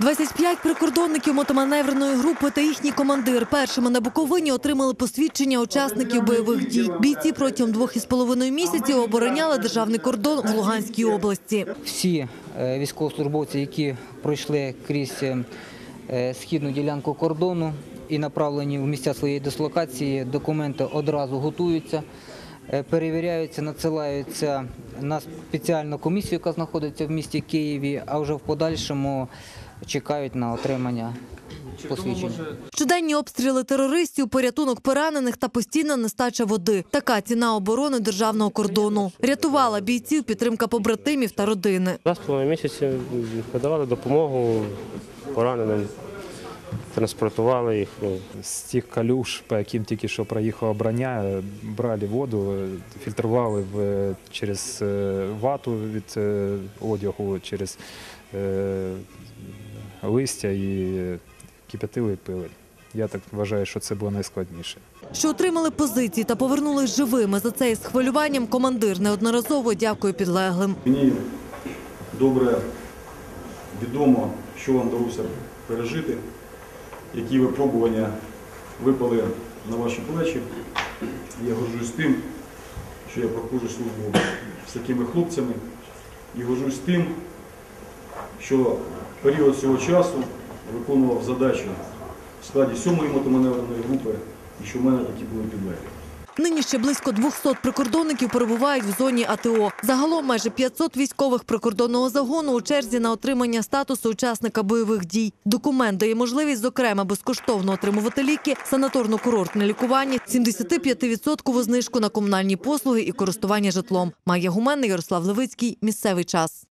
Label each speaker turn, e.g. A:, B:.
A: 25 прикордонників мотоманевреної групи та їхній командир першими на Буковині отримали посвідчення учасників бойових дій. Бійці протягом двох із половиною місяців обороняли державний кордон в Луганській області.
B: всі е, військовослужбовці, які пройшли крізь е, е, східну ділянку кордону і направлені в місця своєї дислокації, документи одразу готуються, перевіряються, надсилаються на спеціальну комісію, яка знаходиться в місті Києві, а вже в подальшому чекають на отримання посвідчення.
A: Щоденні обстріли терористів, порятунок поранених та постійна нестача води. Така ціна оборони державного кордону. Рятувала бійців підтримка побратимів та родини.
C: Два з половиною місяці подавали допомогу пораненим, транспортували їх. Ну,
D: З тих калюш, по яким тільки що проїхала броня, е, брали воду, е, фільтрували в, через е, вату від одягу, через е, листя і кип'ятили і пили. Я так вважаю, що це було найскладніше.
A: Що отримали позиції та повернулись живими. За це із хвилюванням командир неодноразово дякує підлеглим.
E: Мені добре відомо, що вам вдалося пережити, які випробування випали на ваші плечі. Я горжусь тим, що я проходжу службу з такими хлопцями і горжусь тим, що період цього часу виконував задачу в складі 7-ї мотоманевреної групи і що в мене такі були підлеглі.
A: Нині ще близько 200 прикордонників перебувають в зоні АТО. Загалом майже 500 військових прикордонного загону у черзі на отримання статусу учасника бойових дій. Документ дає можливість, зокрема, безкоштовно отримувати ліки, санаторно-курортне лікування, 75% знижку на комунальні послуги і користування житлом. Має гуменний Ярослав Левицький. Місцевий час.